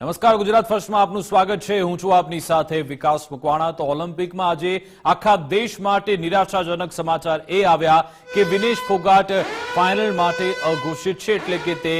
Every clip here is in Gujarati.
નમસ્કાર, ગુજરાત ફર્સ્ટમાં આપનું સ્વાગત છે. હું છું આપની સાથે વિકાસ મકવાણા. તો ઓલિમ્પિકમાં આજે આખા દેશ માટે નિરાશાજનક સમાચાર એ આવ્યા કે વિનેશ ફોગાટ ફાઇનલ માટે અઘોષિત છે, એટલે કે તે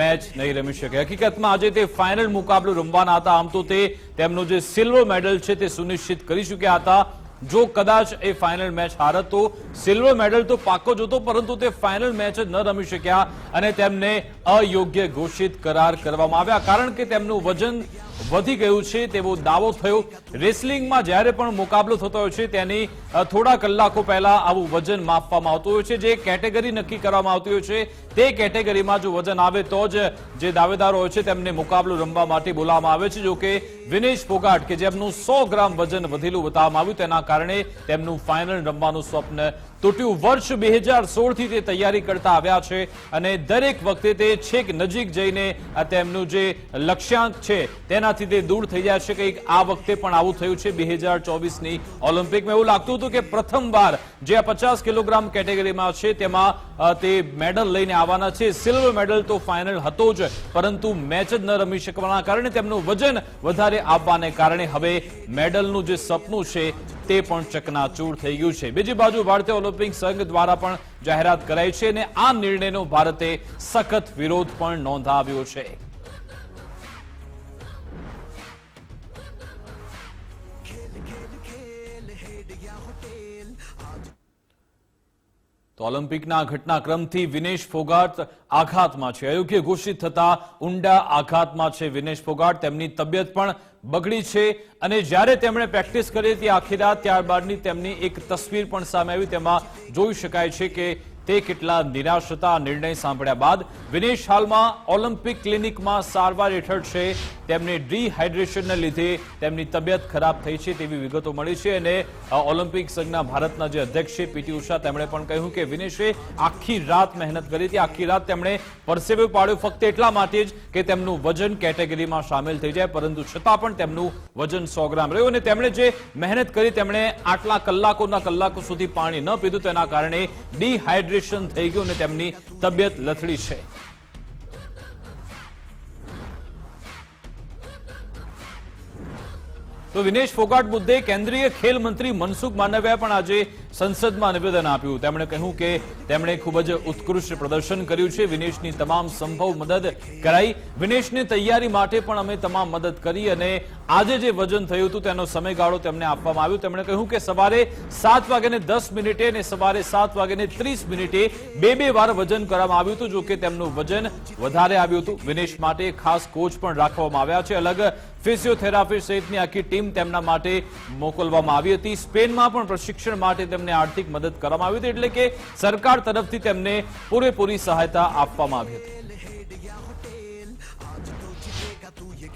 મેચ નહીં રમી શકે. હકીકતમાં આજે તે ફાઇનલ મુકાબલો રમવાના હતા. આમ તો તે તેમનો જે સિલ્વર મેડલ છે તે સુનિશ્ચિત કરી ચૂક્યા હતા. જો કદાચ એ ફાઇનલ મેચ હારત તો સિલ્વર મેડલ તો પાકો જ હતો પરંતુ તે ફાઇનલ મેચ ન રમી શક્યા અને તેમને અયોગ્ય ઘોષિત કરાર કરવામાં આવ્યા. કારણ કે તેમનું વજન વધી ગયું છે, તેવો દાવો થયો. રેસલિંગમાં જ્યારે પણ મુકાબલો થતો હોય છે, તેની થોડા કલાકો પહેલા આવું વજન માપવામાં આવતું હોય છે. જે કેટેગરી નક્કી કરવામાં આવતી હોય છે, તે કેટેગરીમાં જો વજન આવે તો જ જે દાવેદારો હોય છે, તેમને મુકાબલો રમવા માટે બોલાવવામાં આવે છે. જો કે વિનેશ ફોગાટ કે જેમનું સો ગ્રામ વજન વધેલું બતાવવામાં આવ્યું, તેના કારણે તેમનું ફાઇનલ રમવાનું સ્વપ્ન તૂટ્યું. વર્ષ બે હજાર સોળથી તે તૈયારી કરતા આવ્યા છે અને દરેક વખતે તે છેક નજીક જઈને તેમનું જે લક્ષ્યાંક છે તેનાથી તે દૂર થઈ જાય છે. કંઈક આ વખતે પણ આવું થયું છે બે હજાર ચોવીસની ઓલિમ્પિકમાં. એવું લાગતું હતું કે પ્રથમવાર જે આ પચાસ કિલોગ્રામ કેટેગરીમાં છે તેમાં તે મેડલ લઈને આવવાના છે. સિલ્વર મેડલ તો ફાઇનલ હતો જ, પરંતુ મેચ જ ન રમી શકવાના કારણે તેમનું વજન વધારે આવવાને કારણે હવે મેડલનું જે સપનું છે તે પણ ચકનાચૂર થઈ ગયું છે. બીજી બાજુ, ભારતીય ઓલિમ્પિક સંઘ દ્વારા પણ જાહેરાત કરાઈ છે અને આ નિર્ણયનો ભારતે સખત વિરોધ પણ નોંધાવ્યો છે. તો ઓલિમ્પિકના ઘટનાક્રમથી વિનેશ ફોગાટ આઘાતમાં છે. અયોગ્ય ઘોષિત થતા ઊંડા આઘાતમાં છે વિનેશ ફોગાટ. તેમની તબિયત પણ બગડી છે અને જ્યારે તેમણે પ્રેક્ટિસ કરી હતી આખી રાત, ત્યારબાદની તેમની એક તસવીર પણ સામે આવી. તેમાં જોઈ શકાય છે કે તે કેટલા નિરાશ હતા નિર્ણય સાંભળ્યા બાદ વિનેશ હાલમાં ઓલિમ્પિક ક્લિનિકમાં સારવાર હેઠળ છે. તેમને ડિહાઇડ્રેશનને લીધે તેમની તબિયત ખરાબ થઈ છે તેવી વિગતો મળી છે અને ઓલિમ્પિક સંઘના ભારતના જે અધ્યક્ષ છે પીટી ઉષા, તેમણે પણ કહ્યું કે વિનેશે આખી રાત મહેનત કરી હતી. આખી રાત તેમણે પરસેવો પાડ્યો. ફક્ત એટલા માટે જ કે તેમનું વજન કેટેગરીમાં સામેલ થઈ જાય, પરંતુ છતાં પણ તેમનું વજન સો ગ્રામ રહ્યું અને તેમણે જે મહેનત કરી, તેમણે આટલા કલાકોના કલાકો સુધી પાણી ન પીધું. તેના કારણે ડિહાઇડ્રેશન થઈ ગયું અને તેમની તબિયત લથડી છે. તો વિનેશ ફોગાટ મુદ્દે કેન્દ્રીય ખેલ મંત્રી મનસુખ માંડવિયાએ પણ આજે સંસદમાં નિવેદન આપ્યું. તેમણે કહ્યું કે તેમણે ખૂબ જ ઉત્કૃષ્ટ પ્રદર્શન કર્યું છે. વિનેશની તમામ સંભવ મદદ કરાઈ. વિનેશની તૈયારી માટે પણ અમે તમામ મદદ કરી અને આજે જે વજન થયું હતું તેનો સમયગાળો તેમને આપવામાં આવ્યો. તેમણે કહ્યું કે સવારે સાત વાગ્યાને દસ મિનિટે અને સવારે સાત વાગ્યાને ત્રીસ મિનિટે બે બે વાર વજન કરવામાં આવ્યું હતું, જો કે તેમનું વજન વધારે આવ્યું હતું. વિનેશ માટે ખાસ કોચ પણ રાખવામાં આવ્યા છે. અલગ ફિઝિયોથેરાપી સહિતની આખી ટીમ તેમના માટે મોકલવામાં આવી હતી. સ્પેનમાં પણ પ્રશિક્ષણ માટે તેમને આર્થિક મદદ કરવામાં આવી હતી એટલે કે સરકાર તરફથી તેમને પૂરેપૂરી સહાયતા આપવામાં આવી હતી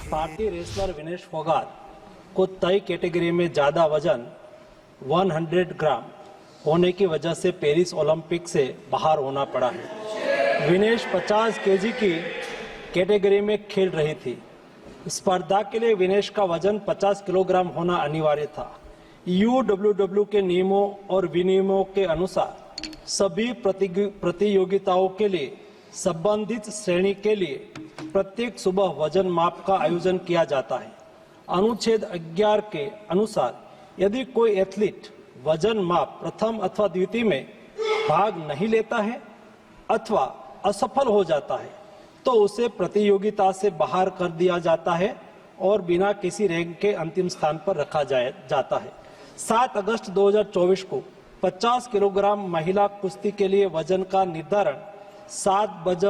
भारतीय रेसलर विनेश फोगाट को तय कैटेगरी में ज़्यादा वजन 100 ग्राम होने की वजह से पेरिस ओलंपिक से बाहर होना पड़ा है विनेश 50 केजी की कैटेगरी में खेल रही थी स्पर्धा के लिए विनेश का वजन 50 किलोग्राम होना अनिवार्य था यू डब्ल्यू डब्ल्यू के नियमों और विनियमों के अनुसार सभी प्रतियोगिताओं के लिए, संबंधित श्रेणी के लिए प्रत्येक सुबह वज़न माप का आयोजन किया जाता है। अनुच्छेद 11 के अनुसार यदि कोई एथलीट वज़न माप प्रथम अथवा द्वितीय में भाग नहीं लेता है अथवा असफल हो जाता है तो उसे प्रतियोगिता से बाहर कर दिया जाता है और बिना किसी रैंक के अंतिम स्थान पर रखा जाए, जाता है। 7 अगस्त 2024 को 50 किलोग्राम महिला कुश्ती के लिए वज़न का निर्धारण सात बज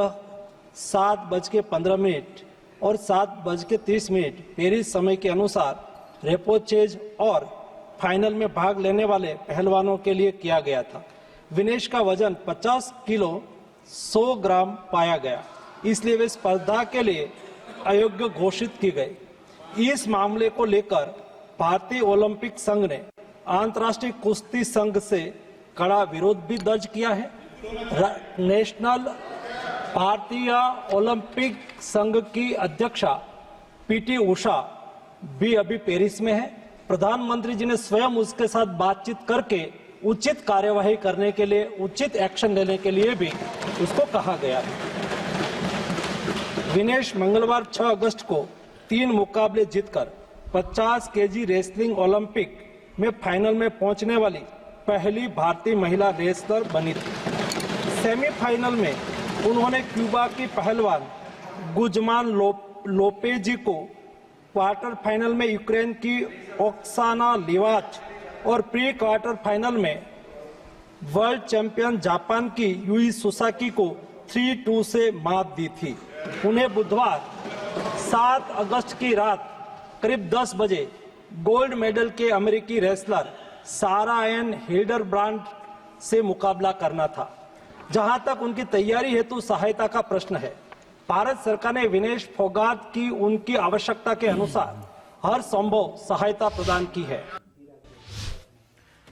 सात बज के पंद्रह मिनट और सात बज के तीस मिनट पेरिस समय के अनुसार रेपोचेज और फाइनल में भाग लेने वाले पहलवानों के लिए किया गया था। विनेश का वज़न 50 किलो 100 ग्राम पाया गया। इसलिए वे स्पर्धा के लिए अयोग्य घोषित की गई। इस मामले को लेकर भारतीय ओलंपिक संघ ने अंतर्राष्ट्रीय कुश्ती संघ से कड़ा विरोध भी दर्ज किया है। नेशनल भारतीय ओलंपिक संघ की अध्यक्षा पीटी उषा भी अभी पेरिस में है। प्रधानमंत्री जी ने स्वयं उसके साथ बातचीत करके उचित कार्यवाही करने के लिए, उचित एक्शन लेने के लिए भी उसको कहा गया विनेश मंगलवार 6 अगस्त को तीन मुकाबले जीतकर 50 केजी रेसलिंग ओलंपिक में फाइनल में पहुँचने वाली पहली भारतीय महिला रेसलर बनी थी। सेमीफाइनल में उन्होंने क्यूबा की पहलवान गुजमान लो, लोपेजी को क्वार्टर फाइनल में यूक्रेन की ओक्साना लिवाच और प्री क्वार्टर फाइनल में वर्ल्ड चैंपियन जापान की यूई सुसाकी को थ्री टू से मात दी थी। उन्हें बुधवार 7 अगस्त की रात करीब 10 बजे गोल्ड मेडल के अमेरिकी रेसलर सारा एन हिल्डर ब्रांड से मुकाबला करना था। जहाँ तक उनकी तैयारी हेतु सहायता का प्रश्न है। भारत सरकार ने विनेश फोगाट की उनकी आवश्यकता के अनुसार हर संभव सहायता प्रदान की है।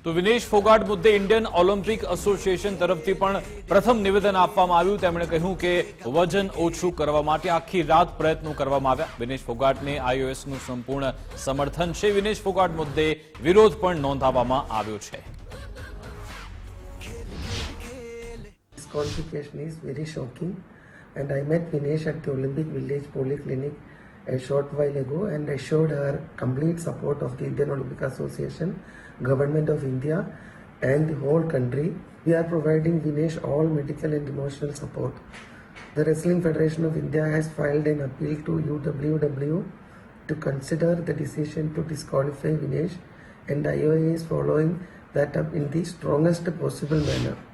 તો વિનેશ ફોગાટ મુદ્દે ઇન્ડિયન ઓલિમ્પિક એસોસિએશન તરફથી પણ પ્રથમ નિવેદન આપવામાં આવ્યું. તેમણે કહ્યું કે વજન ઓછું કરવા માટે આખી રાત પ્રયત્નો કરવામાં આવ્યા. વિનેશ ફોગાટને આઈઓએસનું સંપૂર્ણ સમર્થન છે. વિનેશ ફોગાટ મુદ્દે વિરોધ પણ નોંધાવવામાં આવ્યો છે. Disqualification is very. And I met Vinesh at the Olympic Village Polyclinic a short while ago and assured her complete support of the Indian Olympic Association, Government of India, and the whole country. We are providing Vinesh all medical and emotional support. The Wrestling Federation of India has filed an appeal to UWW to consider the decision to disqualify Vinesh, and IOA is following that up in the strongest possible manner.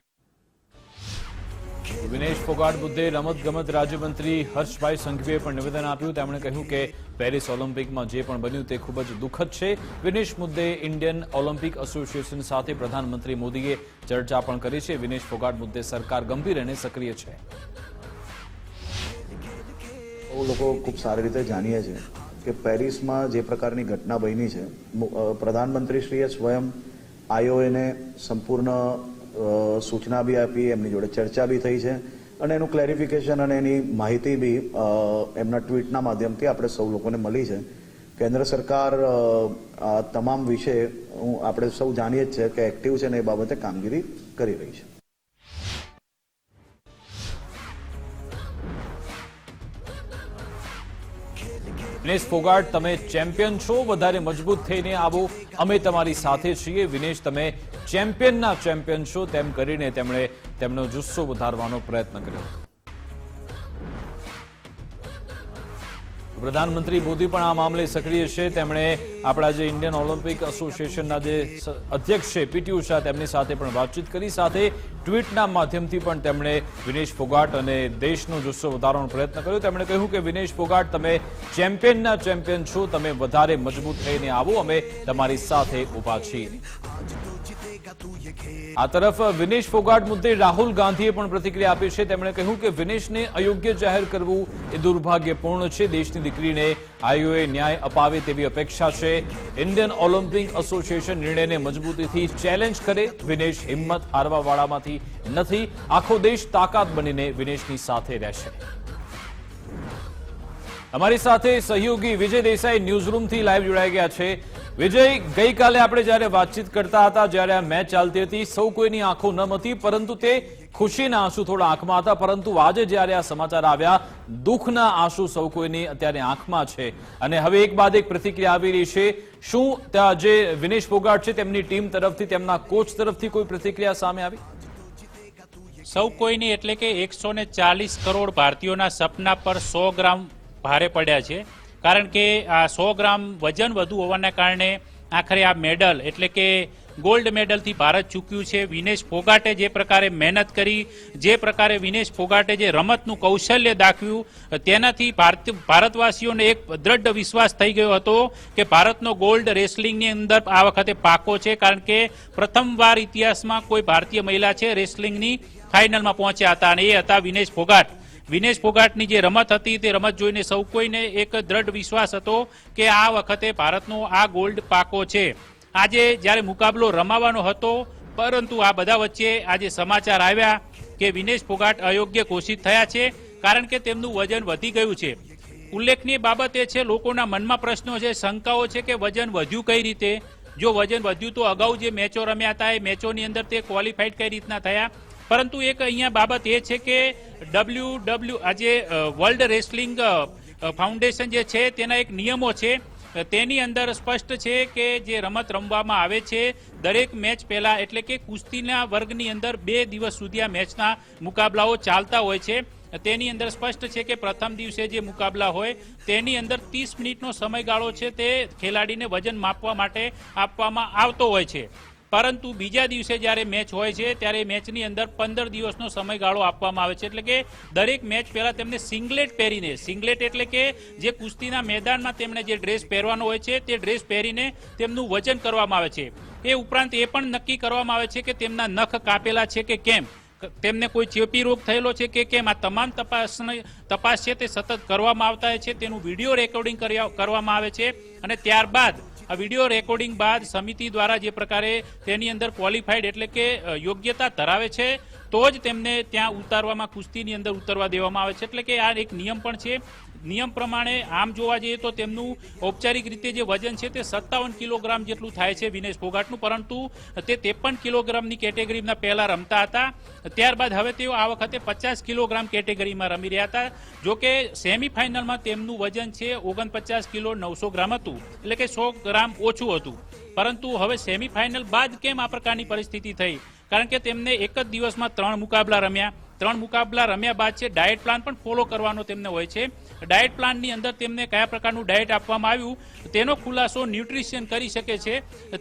Vinesh Phogat મુદ્દે રમત ગમત રાજ્યમંત્રી હર્ષભાઈ સંઘવીએ પણ નિવેદન આપ્યું. તેમણે કહ્યું કે પેરિસ ઓલિમ્પિકમાં જે પણ બન્યું તે ખૂબ જ દુઃખદ છે. વિનેશ મુદ્દે ઇન્ડિયન ઓલિમ્પિક એસોસિએશન સાથે પ્રધાનમંત્રી મોદીએ ચર્ચા પણ કરી છે. વિનેશ ફોગાટ મુદ્દે સરકાર ગંભીર અને સક્રિય છે. સૌ લોકો ખૂબ સારી રીતે જાણીએ છીએ કે પેરિસમાં જે પ્રકારની ઘટના બની છે પ્રધાનમંત્રીશ્રીએ સ્વયં આઈઓએને સંપૂર્ણ સૂચના બી આપી, એમની જોડે ચર્ચા બી થઈ છે. અને એનું ક્લેરિફિકેશન અને એની માહિતી બી એમના ટ્વીટના માધ્યમથી આપણે સૌ લોકોને મળી છે. કેન્દ્ર સરકાર આ તમામ વિશે આપણે સૌ જાણીએ જ છે કે એક્ટિવ છે ને એ બાબતે કામગીરી કરી રહી છે. વિનેશ ફોગાટ, તમે ચેમ્પિયન છો. વધારે મજબૂત થઈને આવો. અમે તમારી સાથે છીએ. વિનેશ, તમે ચેમ્પિયનના ચેમ્પિયન છો. તેમ કરીને તેમણે તેમનો જુસ્સો વધારવાનો પ્રયત્ન કર્યો. પ્રધાનમંત્રી મોદી પણ આ મામલે સક્રિય છે. તેમણે આપણા જે ઇન્ડિયન ઓલિમ્પિક એસોસિએશનના જે અધ્યક્ષ છે પીટી ઉષા, તેમની સાથે પણ વાતચીત કરી. સાથે ટ્વીટના માધ્યમથી પણ તેમણે વિનેશ ફોગાટ અને દેશનો જુસ્સો વધારવાનો પ્રયત્ન કર્યો. તેમણે કહ્યું કે, વિનેશ ફોગાટ, તમે ચેમ્પિયનના ચેમ્પિયન છો. તમે વધારે મજબૂત થઈને આવો. અમે તમારી સાથે ઊભા છીએ. આ તરફ વિનેશ ફોગાટ મુદ્દે રાહુલ ગાંધીએ પણ પ્રતિક્રિયા આપી છે. તેમણે કહ્યું કે વિનેશને અયોગ્ય જાહેર કરવું એ દુર્ભાગ્યપૂર્ણ છે. દેશની દીકરીને આયોએ ન્યાય અપાવે તેવી અપેક્ષા છે. ઇન્ડિયન ઓલિમ્પિક એસોસિએશન નિર્ણયને મજબૂતીથી ચેલેન્જ કરે. વિનેશ હિંમત હારવાવાળામાંથી નથી. આખો દેશ તાકાત બનીને વિનેશની સાથે રહેશે. અમારી સાથે સહયોગી વિજય દેસાઈ ન્યૂઝરૂમથી લાઈવ જોડાઈ ગયા છે. વિજય, ગઈકાલે આપણે જ્યારે વાતચીત કરતા હતા, જ્યારે આ મેચ ચાલતી હતી, સૌ કોઈની આંખો ન હતી, પરંતુ તે ખુશીના આંસુ થોડા આંખમાં હતા, પરંતુ આજે જ્યારે આ સમાચાર આવ્યા, દુઃખના આંસુ સૌ કોઈની અત્યારે આંખમાં છે. અને હવે એક બાદ એક પ્રતિક્રિયા આવી રહી છે. શું ત્યાં જે વિનેશ ફોગાટ છે, તેમની ટીમ તરફથી, તેમના કોચ તરફથી કોઈ પ્રતિક્રિયા સામે આવી? સૌ કોઈની એટલે કે એકસો કરોડ ભારતીયોના સપના પર સો ગ્રામ ભારે પડ્યા છે. કારણ કે આ સો ગ્રામ વજન વધુ હોવાના કારણે આખરે આ મેડલ, એટલે કે ગોલ્ડ મેડલથી ભારત ચૂક્યું છે. વિનેશ ફોગાટે જે પ્રકારે મહેનત કરી, જે પ્રકારે વિનેશ ફોગાટે જે રમતનું કૌશલ્ય દાખવ્યું, તેનાથી ભારત, ભારતવાસીઓને એક દ્રઢ વિશ્વાસ થઈ ગયો હતો કે ભારતનો ગોલ્ડ રેસલિંગની અંદર આ વખતે પાકો છે. કારણ કે પ્રથમવાર ઇતિહાસમાં કોઈ ભારતીય મહિલા છે, રેસલિંગની ફાઇનલમાં પહોંચ્યા હતા અને એ હતા વિનેશ ફોગાટ. વિનેશ ફોગાટની જે રમત હતી તે રમત જોઈને સૌ કોઈને એક દ્રઢ વિશ્વાસ હતો કે આ વખતે ભારતનો આ ગોલ્ડ પાકો છે. આજે જ્યારે મુકાબલો રમાવાનો હતો, પરંતુ આ બધા વચ્ચે આજે સમાચાર આવ્યા કે વિનેશ ફોગાટ અયોગ્ય ઘોષિત થયા છે, કારણ કે તેમનું વજન વધી ગયું છે. ઉલ્લેખનીય બાબત એ છે, લોકોના મનમાં પ્રશ્નો છે, શંકાઓ છે કે વજન વધ્યું કઈ રીતે? જો વજન વધ્યું તો અગાઉ જે મેચો રમ્યા હતા એ મેચોની અંદર તે ક્વોલિફાઈડ કઈ રીતના થયા? પરંતુ એક અહીંયા બાબત એ છે કે ડબલ્યુ ડબલ્યુ આજે વર્લ્ડ રેસલિંગ ફાઉન્ડેશન જે છે તેના એક નિયમો છે. તેની અંદર સ્પષ્ટ છે કે જે રમત રમવામાં આવે છે, દરેક મેચ પહેલા એટલે કે કુસ્તીના વર્ગની અંદર બે દિવસ સુધી આ મેચના મુકાબલાઓ ચાલતા હોય છે. તેની અંદર સ્પષ્ટ છે કે પ્રથમ દિવસે જે મુકાબલા હોય, તેની અંદર ત્રીસ મિનિટનો સમયગાળો છે તે ખેલાડીને વજન માપવા માટે આપવામાં આવતો હોય છે. પરંતુ બીજા દિવસે જ્યારે મેચ હોય છે, ત્યારે મેચની અંદર પંદર દિવસનો સમયગાળો આપવામાં આવે છે. એટલે કે દરેક મેચ પહેલા તેમને સિંગલેટ પહેરીને સિંગલેટ એટલે કે જે કુસ્તીના મેદાનમાં તેમણે જે ડ્રેસ પહેરવાનો હોય છે, તે ડ્રેસ પહેરીને તેમનું વજન કરવામાં આવે છે. એ ઉપરાંત એ પણ નક્કી કરવામાં આવે છે કે તેમના નખ કાપેલા છે કે કેમ? તેમને કોઈ ચેપી રોગ થયેલો છે કે કેમ? આ તમામ તપાસ તપાસ છે તે સતત કરવામાં આવતા છે. તેનું વીડિયો રેકોર્ડિંગ કરવામાં આવે છે અને ત્યારબાદ આ વીડિયો રેકોર્ડિંગ બાદ સમિતિ દ્વારા જે પ્રકારે તેની અંદર ક્વોલિફાઈડ એટલે કે યોગ્યતા ધરાવે છે, તો જ તેમને ત્યાં ઉતારવામાં, કુસ્તીની અંદર ઉતરવા દેવામાં આવે છે. એટલે કે આ એક નિયમ પણ છે નિયમ પ્રમાણે આમ જોવા જઈએ તો તેમનું ઔપચારિક રીતે જે વજન છે તે સત્તાવન કિલોગ્રામ જેટલું થાય છે વિનેશ ફોગાટનું પરંતુ તે ત્રેપન કિલોગ્રામની કેટેગરીમાં પહેલા રમતા હતા. ત્યારબાદ હવે તેઓ આ વખતે પચાસ કિલોગ્રામ કેટેગરીમાં રમી રહ્યા હતા. જો કે સેમીફાઇનલમાં તેમનું વજન છે ઓગણપચાસ કિલો નવસો ગ્રામ હતું, એટલે કે સો ગ્રામ ઓછું હતું. પરંતુ હવે સેમીફાઇનલ બાદ કેમ આ પ્રકારની પરિસ્થિતિ થઈ? કારણ કે તેમને એક જ દિવસમાં ત્રણ મુકાબલા રમ્યા. ત્રણ મુકાબલા રમ્યા બાદ છે. ડાયટ પ્લાન પણ ફોલો કરવાનો તેમને હોય છે. ડાયટ પ્લાનની અંદર તેમને કયા પ્રકારનું ડાયટ આપવામાં આવ્યું, તેનો ખુલાસો ન્યુટ્રિશિયન કરી શકે છે.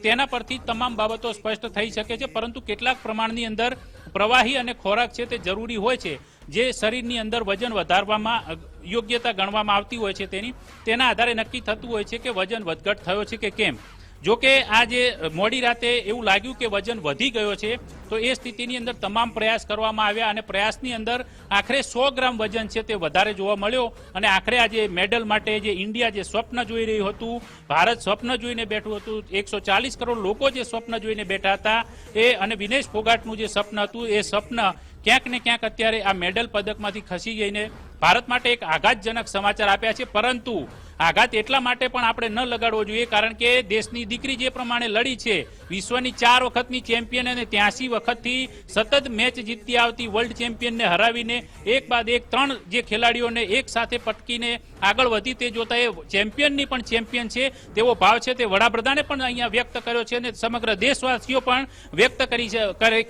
તેના પરથી તમામ બાબતો સ્પષ્ટ થઈ શકે છે. પરંતુ કેટલાક પ્રમાણની અંદર પ્રવાહી અને ખોરાક છે તે જરૂરી હોય છે. જે શરીરની અંદર વજન વધારવામાં યોગ્યતા ગણવામાં આવતી હોય છે તેની. તેના આધારે નક્કી થતું હોય છે કે વજન વધઘટ થયો છે કે કેમ. જો કે આ જે મોડી રાતે એવું લાગ્યું કે વજન વધી ગયો છે, તો એ સ્થિતિની અંદર તમામ પ્રયાસ કરવામાં આવ્યા અને પ્રયાસની અંદર આખરે સો ગ્રામ વજન છે તે વધારે જોવા મળ્યો. અને આખરે આજે મેડલ માટે જે ઇન્ડિયા જે સ્વપ્ન જોઈ રહ્યું હતું, ભારત સ્વપ્ન જોઈને બેઠું હતું, એકસો ચાલીસ કરોડ લોકો જે સ્વપ્ન જોઈને બેઠા હતા, એ અને વિનેશ ફોગાટનું જે સ્વપ્ન હતું, એ સ્વપ્ન ક્યાંક ને ક્યાંક અત્યારે આ મેડલ પદકમાંથી ખસી જઈને ભારત માટે એક આઘાતજનક સમાચાર આપ્યા છે. પરંતુ આઘાત એટલા માટે પણ આપણે ન લગાડવો જોઈએ, કારણ કે દેશની દીકરી જે પ્રમાણે લડી છે, વિશ્વની ચાર વખતની ચેમ્પિયન અને ત્યાંસી વખતથી સતત મેચ જીતતી આવતી વર્લ્ડ ચેમ્પિયનને હરાવીને એક બાદ એક ત્રણ જે ખેલાડીઓને એક સાથે પટકીને આગળ વધી તે જોતા એ ચેમ્પિયનની પણ ચેમ્પિયન છે, તેવો ભાવ છે, તે વડાપ્રધાને પણ અહીંયા વ્યક્ત કર્યો છે અને સમગ્ર દેશવાસીઓ પણ વ્યક્ત કરી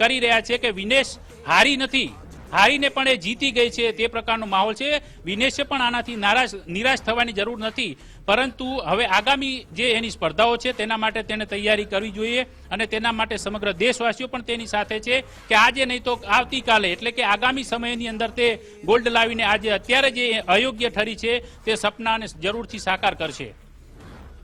કરી રહ્યા છે કે વિનેશ હારી નથી. હારીને પણ એ જીતી ગઈ છે, તે પ્રકારનો માહોલ છે. વિનેશે પણ આનાથી નારાજ, નિરાશ થવાની જરૂર નથી. પરંતુ હવે આગામી જે એની સ્પર્ધાઓ છે, તેના માટે તેને તૈયારી કરવી જોઈએ અને તેના માટે સમગ્ર દેશવાસીઓ પણ તેની સાથે છે કે આજે નહીં તો આવતીકાલે, એટલે કે આગામી સમયની અંદર તે ગોલ્ડ લાવીને આજે અત્યારે જે અયોગ્ય ઠરી છે, તે સપનાને જરૂરથી સાકાર કરશે.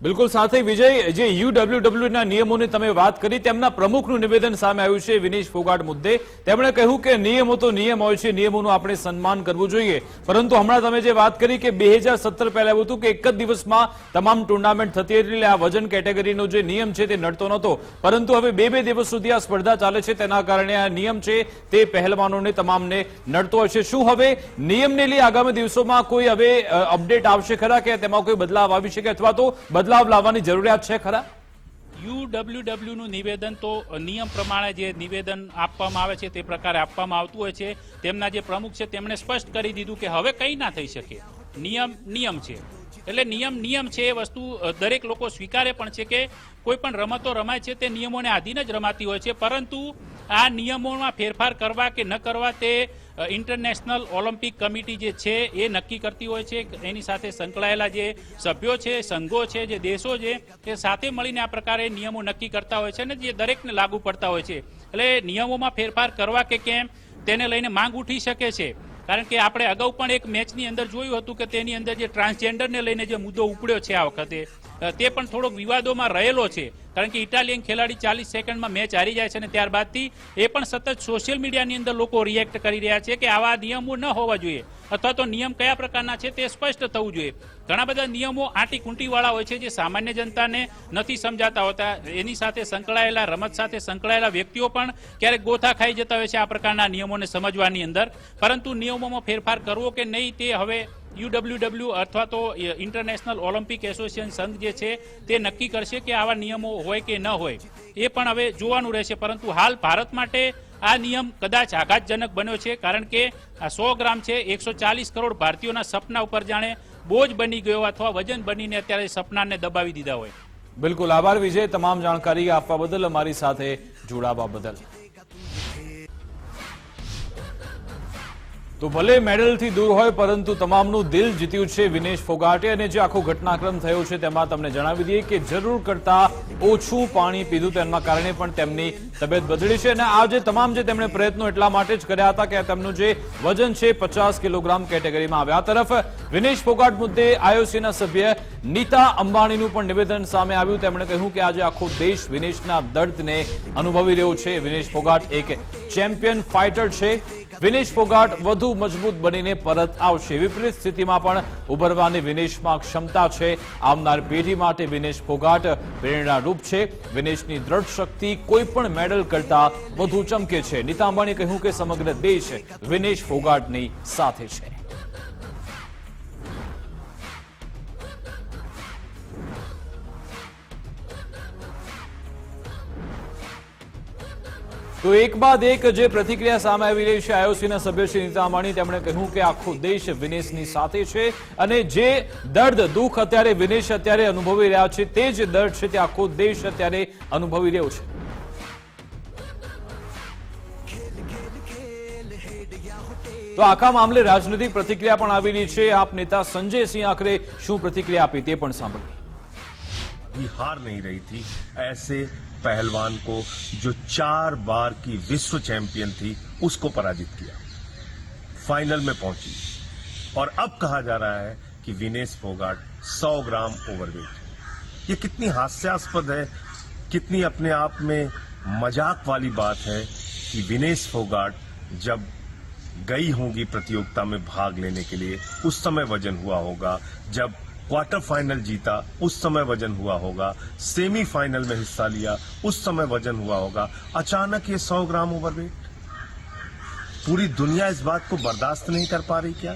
બિલકુલ સાથે વિજય, જે યુડબ્લ્યુડબ્લ્યુ ના નિયમોની તમે વાત કરી, તેમના પ્રમુખનું નિવેદન સામે આવ્યું છે વિનેશ ફોગાટ મુદ્દે. તેમણે કહ્યું કે નિયમો તો નિયમ હોય છે, નિયમોનું આપણે સન્માન કરવું જોઈએ. પરંતુ હમણાં તમે જે વાત કરી કે બે હજાર સત્તર પહેલા એવું હતું કે એક જ દિવસમાં તમામ ટુર્નામેન્ટ થતી હતી, એટલે આ વજન કેટેગરીનો જે નિયમ છે તે નડતો નહોતો. પરંતુ હવે બે બે દિવસ સુધી આ સ્પર્ધા ચાલે છે, તેના કારણે આ નિયમ છે તે પહેલવાનોને તમામને નડતો હશે શું હવે નિયમને લઈ આગામી દિવસોમાં કોઈ હવે અપડેટ આવશે ખરા કે તેમાં કોઈ બદલાવ આવી શકે? અથવા તો બદલાવ લાવવાની જરૂરિયાત છે ખરા? યુડબ્લ્યુડબ્લ્યુ નું નિવેદન તો નિયમ પ્રમાણે જે નિવેદન આપવામાં આવે છે તે પ્રકારે આપવામાં આવતું હોય છે. તેમના જે પ્રમુખ છે તેમણે સ્પષ્ટ કરી દીધું કે હવે કંઈ ના થઈ શકે. નિયમ નિયમ છે. એટલે નિયમ નિયમ છે એ વસ્તુ દરેક લોકો સ્વીકારે પણ છે કે કોઈ પણ રમતો રમાય છે તે નિયમોને આધીન જ રમાતી હોય છે. પરંતુ આ નિયમોમાં ફેરફાર કરવા કે ન કરવા તે ઇન્ટરનેશનલ ઓલિમ્પિક કમિટી જે છે, એ નક્કી કરતી હોય છે એની સાથે સંકળાયેલા જે સભ્યો છે, સંઘો છે, જે દેશો છે, તે સાથે મળીને આ પ્રકારે નિયમો નક્કી કરતા હોય છે અને જે દરેકને લાગુ પડતા હોય છે. એટલે નિયમોમાં ફેરફાર કરવા કે કેમ, તેને લઈને માંગ ઉઠી શકે છે. કારણ કે આપણે અગાઉ પણ એક મેચની અંદર જોયું હતું કે તેની અંદર જે ટ્રાન્સજેન્ડરને લઈને જે મુદ્દો ઉપડ્યો છે આ વખતે તે પણ થોડોક વિવાદોમાં રહેલો છે. કારણ કે ઇટાલિયન ખેલાડી ચાલીસ સેકન્ડમાં મેચ હારી જાય છે અને ત્યારબાદથી એ પણ સતત સોશિયલ મીડિયાની અંદર લોકો રિએક્ટ કરી રહ્યા છે કે આવા નિયમો ન હોવા જોઈએ. અથવા તો નિયમ કયા પ્રકારના છે તે સ્પષ્ટ થવું જોઈએ. ઘણા બધા નિયમો આંટી કુંટીવાળા હોય છે જે સામાન્ય જનતાને નથી સમજાતા હોતા. એની સાથે સંકળાયેલા, રમત સાથે સંકળાયેલા વ્યક્તિઓ પણ ક્યારેક ગોથા ખાઈ જતા હોય છે આ પ્રકારના નિયમોને સમજવાની અંદર. પરંતુ નિયમોમાં ફેરફાર કરવો કે નહીં તે હવે યુડબ્લ્યુડબ્લ્યુ અથવા તો ઇન્ટરનેશનલ ઓલિમ્પિક એસોસિએશન સંઘ જે છે, તે નક્કી કરશે કે આવા નિયમો હોય કે ન હોય. એ પણ હવે જોવાનું રહેશે, પરંતુ હાલ ભારત માટે આ નિયમ કદાચ આઘાતજનક બન્યો છે, કારણ કે આ સો ગ્રામ છે, એકસો ચાલીસ કરોડ ભારતીયોના સપના ઉપર જાણે બોજ બની ગયો અથવા વજન બનીને અત્યારે સપનાને દબાવી દીધા હોય. બિલકુલ. આભાર વિજય. તમામ જાણકારી આપવા બદલ, અમારી સાથે જોડાવા બદલ. તો ભલે મેડલથી દૂર હોય, પરંતુ તમામનું દિલ જીત્યું છે વિનેશ ફોગાટે અને જે આખો ઘટનાક્રમ થયો છે તેમાં તમને જણાવી દઈએ કે જરૂર કરતા ઓછું પાણી પીધું તેના કારણે પણ તેમની તબિયત બદલી છે અને આ જે તમામ જે તેમણે પ્રયત્નો એટલા માટે જ કર્યા હતા કે તેમનું જે વજન છે પચાસ કિલોગ્રામ કેટેગરીમાં આવ્યા. તરફ વિનેશ ફોગાટ મુદ્દે આઈઓસીના સભ્ય નીતા અંબાણીનું પણ નિવેદન સામે આવ્યું. તેમણે કહ્યું કે આજે આખો દેશ વિનેશના દર્દને અનુભવી રહ્યો છે. વિનેશ ફોગાટ એક ચેમ્પિયન ફાઇટર છે. વિનેશ ફોગાટ વધુ મજબૂત બનીને પરત આવશે. વિપરીત સ્થિતિમાં પણ ઉભરવાની વિનેશમાં ક્ષમતા છે. આવનાર પેઢી માટે વિનેશ ફોગાટ પ્રેરણારૂપ છે. વિનેશની દ્રઢ શક્તિ કોઈ પણ મેડલ કરતા વધુ ચમકે છે. નીતા અંબાણીએ કહ્યું કે સમગ્ર દેશ વિનેશ ફોગાટની સાથે છે. તો એક બાદ એક જે પ્રતિક્રિયા સામે આવી રહી છે, આઈઓસીના સભ્ય શ્રી નીતા તેમણે કહ્યું કે આખો દેશ વિનેશની સાથે છે અને જે દર્દ, દુઃખ અત્યારે વિનેશ અત્યારે અનુભવી રહ્યા છે, તે જ દર્દ છે તે આખો દેશ અત્યારે અનુભવી રહ્યો છે. તો આખા મામલે રાજનૈતિક પ્રતિક્રિયા પણ આવી રહી છે. આપ નેતા સંજય સિંહ આખરે શું પ્રતિક્રિયા આપી તે પણ સાંભળ્યું હાર નહીં રહી હતી. એસે पहलवान को जो चार बार की विश्व चैंपियन थी, उसको पराजित किया। फाइनल में पहुँची। और अब कहा जा रहा है कि विनेश फोगाट 100 ग्राम ओवरवेट ये कितनी हास्यास्पद है, कितनी अपने आप में मज़ाक वाली बात है कि विनेश फोगाट जब गई होंगी प्रतियोगिता में भाग लेने के लिए, उस समय वज़न हुआ होगा जब क्वार्टर फाइनल जीता, उस समय वज़न हुआ होगा। सेमीफाइनल में हिस्सा लिया, उस समय वज़न हुआ होगा। अचानक ये सौ ग्राम ओवरवेट पूरी दुनिया इस बात को बर्दाश्त नहीं कर पा रही क्या?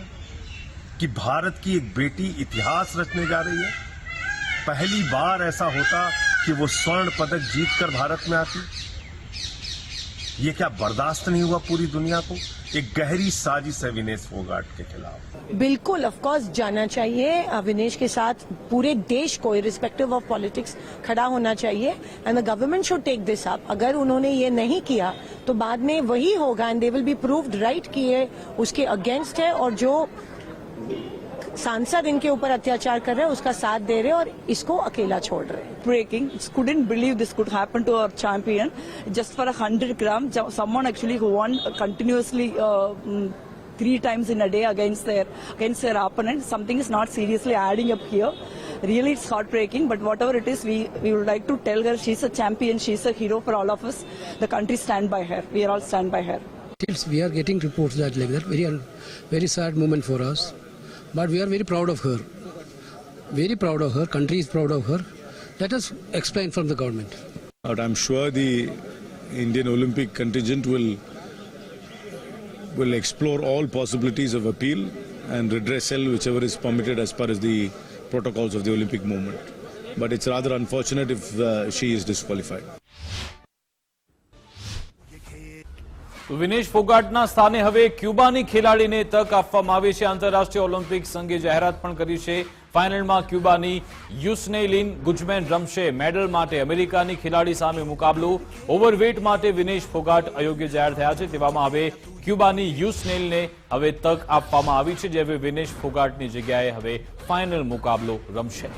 कि भारत की एक बेटी इतिहास रचने जा रही है? पहली बार ऐसा होता कि वो स्वर्ण पदक जीतकर भारत में आती? ये क्या बर्दाश्त नहीं हुआ पूरी दुनिया को? एक गहरी साजिश है विनेश फोगाट के खिलाफ। बिल्कुल ऑफ़ कोर्स जाना चाहिए। अविनेश के साथ पूरे देश को रिस्पेक्टिव ऑफ़ पॉलिटिक्स खड़ा होना चाहिए। And the government should take this up अगर उन्होंने ये नहीं किया तो बाद में वही होगा। And they will be proved right कि ये उसके अगेंस्ट है। और जो सांसद इनके ऊपर अत्याचार कर रहे हैं उसका साथ दे रहे हैं और इसको अकेला छोड़ रहे हैं breaking. Couldn't believe this could happen to our champion. Just for a hundred gram, jo- someone actually who won continuously uh, mm, three times in a day against their against their opponent. Something is not seriously adding up here. Really, it's heartbreaking. But whatever it is, we we would like to tell her she's a champion. She's a hero for all of us. The country stand by her. We are all stand by her. Still, we are getting reports that like that. Very, un- very sad moment for us. But we are very proud of her. Very proud of her. Country is proud of her. Let us explain from the government. But I'm sure the Indian Olympic contingent will will explore all possibilities of appeal and redressal, whichever is permitted as per as the protocols of the Olympic movement. But it's rather unfortunate if uh, she is disqualified. Vinesh ફોગાટના સ્થાને હવે ક્યુબાની ખેલાડીને તક આપવામાં આવી છે. આંતરરાષ્ટ્રીય ઓલિમ્પિક સંઘે જાહેરાત પણ કરી છે. ફાઇનલમાં ક્યુબાની યુસ્નેલિન ગુજમેન રમશે. મેડલ માટે અમેરિકાની ખેલાડી સામે મુકાબલો. ઓવરવેટ માટે વિનેશ ફોગાટ અયોગ્ય જાહેર થયા છે. તેવામાં હવે ક્યુબાની યુસ્નેલને હવે તક આપવામાં આવી છે. જે હવે વિનેશ ફોગાટની જગ્યાએ હવે ફાઇનલ મુકાબલો રમશે.